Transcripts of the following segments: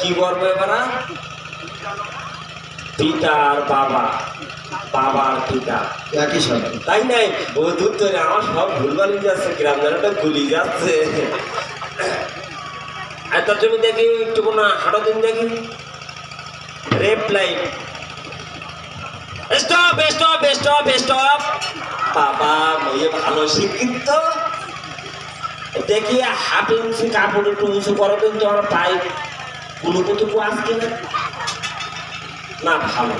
কি করব এবার? পিতার বাবা। বাবা আর পিতা। একই শব্দ তাই নাই? ও দূর ধরে আমার সব ভুলভাল যাচ্ছে গ্রাম জানাটা গুলি যাচ্ছে। আর তোর জমি দেখি একটু কোনো হাঁটো দিন দেখি। Rape light stop stop stop stop. বাবা মেয়ে ভালো শিক্ষিত। দেখি হাফ ইঞ্চি কাপড় একটু উঁচু করো কিন্তু আমার পায়ে। কুলুকুতুকু আসছে না না, ভালো।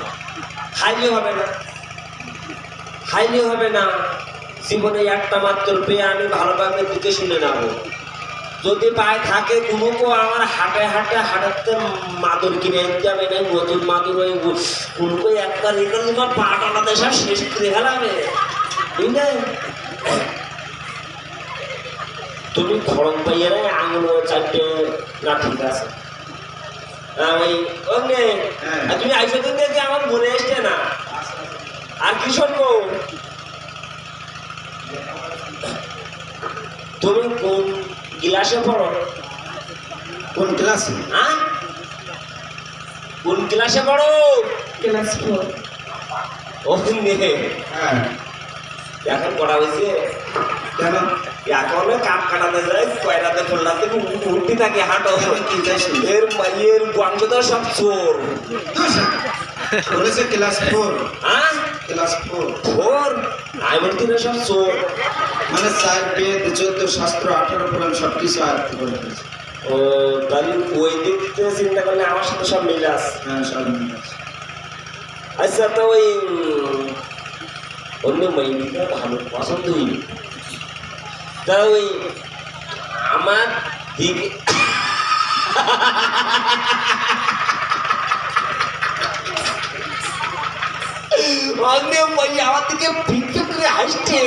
খাইলে হবে না। খাইলে হবে না। জীবনে একটা মাত্র পেয়ে আমি ভালোভাবে দিকে শুনে নেব। যদি পায়ে থাকে কুলুকো আমার হাটে হাটে হাঁটাতে মাদুর কিনে আনতে হবে। না নতুন মাদুর ওই কুলুকো একবার এখানে তোমার পা টানাতে সব শেষ করে ফেলাবে। বুঝলে? তুমি খড়ম পাইয়ে আঙুল চারটে না, ঠিক আছে হ্যাঁ, ওই ওকে হ্যাঁ। আর তুমি আইসো দিন দেখে আমার মনে এসছে না। আর কি শুনব তুমি কোন ক্লাসে পড়ো? কোন ক্লাসে হ্যাঁ? কোন ক্লাসে পড়ো? ক্লাস ফোর ও হ্যাঁ। এখন পড়া হয়েছে? কেন? এখন কাপ কাটাতে যায় কয়রাতে ফুললাতে উঠতে থাকে হাঁটো চাইছি এর মাইয়ের বংশধর সব চোর বলেছে ক্লাস ফোর হ্যাঁ ক্লাস ফোর চোর আমি বলছি না সব চোর মানে চার বেদ চোদ্দ শাস্ত্র আঠারো পুরাণ সব কিছু আয়ত্ত করে ও তাহলে ওই দিক থেকে চিন্তা করলে আমার সাথে সব মিলে আছে হ্যাঁ সব মিলে আছে। আচ্ছা তো ওই অন্য মেয়েটা ভালো পছন্দ হইনি তা ওই আমার মেয়ে আমার দিকে ভিক্ষে করে হাসছে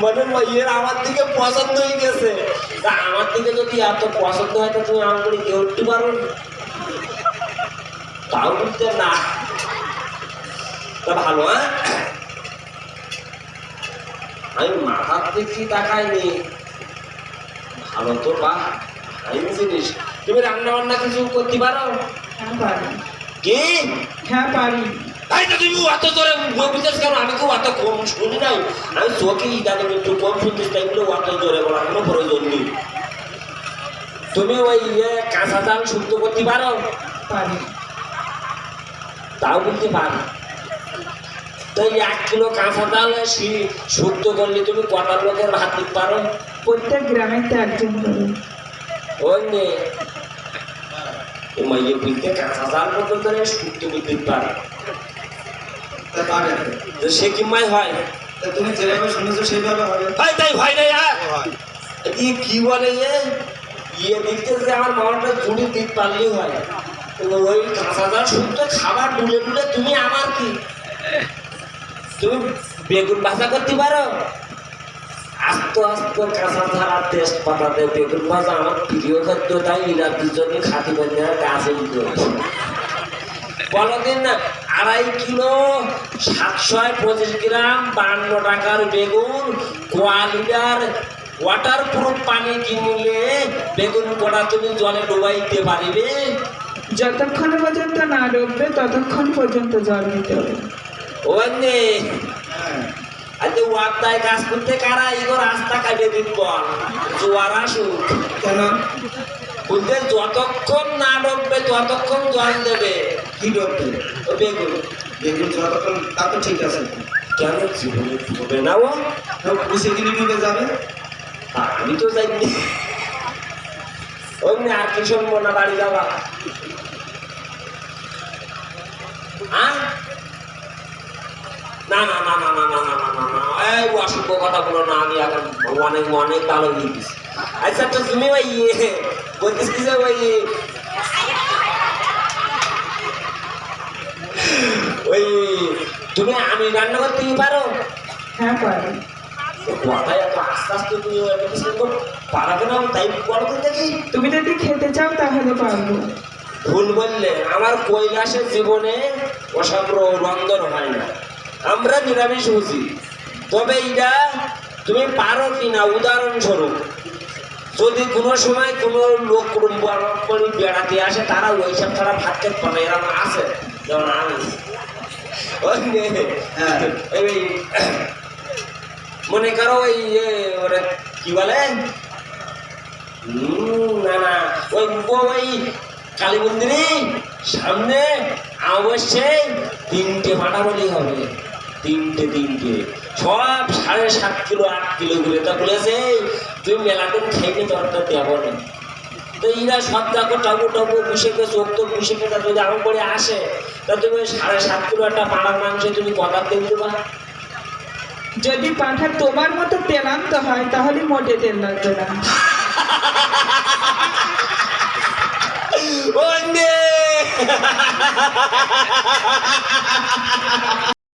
মানে মেয়ের আমার দিকে পছন্দ হয়ে গেছে তা আমার দিকে যদি এত পছন্দ হয় তো তুমি আমার করে কেউ উঠতে পারো। তাও বুঝতে না তা ভালো হ্যাঁ আমি মাথার দেখি তাকাইনি ভালো তো বাহ ভাই জিনিস। তুমি রান্না বান্না কিছু করতে পারো? হ্যাঁ কি? হ্যাঁ পারি। তাই তো তুমি অত জোরে বুঝতেছ কেন? আমি কেউ অত কম শুনি নাই। আমি চোখে ইদানিং একটু কম শুনতেছি তাই বলে অত জোরে বলার কোনো প্রয়োজন নেই। তুমি ওই ইয়ে কাঁচা চাল শুদ্ধ করতে পারো? পারি। তাও বলতে পারি। তো এই এক কিলো কাঁচা সি- শুদ্ধ করলে তুমি কটা লোকের ভাত দিতে পারো? প্রত্যেক গ্রামে তো একজন করে। ওই নে। মাইয়ে বুঝতে কাঁচা চাল পর্যন্ত শুদ্ধ করতে পারে। তা পারে। তো সে কি হয়? তা তুমি যেভাবে শুনেছো সেইভাবে হবে। ভাই তাই ভাই নাই ইয়ে কি বলে ইয়ে ইয়ে দেখতে যে আমার মামাটা জুড়ি দিতে পারলেই হয়। কিন্তু ওই কাঁচা চাল শুদ্ধ খাবার ডুলে ডুলে তুমি আমার কি? তুমি বেগুন ভাজা করতে পারো? আস্তে আস্তে কাঁচা ঝাড়া টেস্ট পাতাতে বেগুন ভাজা আমার প্রিয় খাদ্য তাই এরা দুজনে খাতি বান্ধে গাছে দিন না, আড়াই কিলো সাতশো পঁচিশ গ্রাম, বান্ন টাকার বেগুন কোয়ালিটার ওয়াটার প্রুফ পানি কিনলে বেগুন কটা তুমি জলে ডুবাইতে পারিবে। যতক্ষণ পর্যন্ত না ডুববে, ততক্ষণ পর্যন্ত জল নিতে হবে। ওই নে হ্যাঁ আজকে ওয়ার্তায় কাজ করতে কারা? এগো রাস্তা কাটিয়ে দিন বল জোয়ার আসুক। কেন? বলতে যতক্ষণ না ডুববে ততক্ষণ জল দেবে। কি ডরবে ও বেগুন। বেগুন যতক্ষণ তা তো ঠিক আছে। কেন জীবনে ডুবে না ও? পুষে কিনে নিয়ে যাবে? আমি তো যাইনি। অমনি আর কি শুনব না বাড়ি যাওয়া? আহ? না না না না না না না না না না এই অসভ্য কথা বলো না আমি এখন অনেক অনেক ভালো দিয়ে দিছি আচ্ছা তো তুমি ওই ইয়ে বলছিস কি যে ওই ওই তুমি আমি রান্না করতে পারো হ্যাঁ পারি কথায় এত আস্তে আস্তে তুমি পারাবে না তাই দেখি তুমি যদি খেতে চাও তাহলে পারব ভুল বললে আমার কৈলাসের জীবনে ওসব রন্ধন হয় না আমরা নিরামিষ বুঝি তবে এটা তুমি পারো কিনা? উদাহরণস্বরূপ যদি কোনো সময় কোনো লোক বেড়াতে আসে তারা ওই সব ছাড়া ভাত খেতে পারে এরকম আছে। যেমন আমি। হ্যাঁ। মনে করো ওই ওরা কি বলে? না না ওই ওই কালী মন্দিরে সামনে অবশ্যই তিনটে ফাটা বলি হবে। তিনটে তিনটে সব সাড়ে সাত কিলো আট কিলো করে। তা বলেছে তুমি মেলাটুন খাইতে দরকার দেবো না তো ইরা সব দেখো টাবু টাবু বুসেকে চোখ তো বুসেকে তা যদি আমার করে আসে তা তুমি সাড়ে সাত কিলো একটা পাড়ার মাংস তুমি কথা দিয়ে দেবা? যদি পাঁঠা তোমার মতো তেলান্ত হয় তাহলে মোটে তেল লাগবে না। ও নে!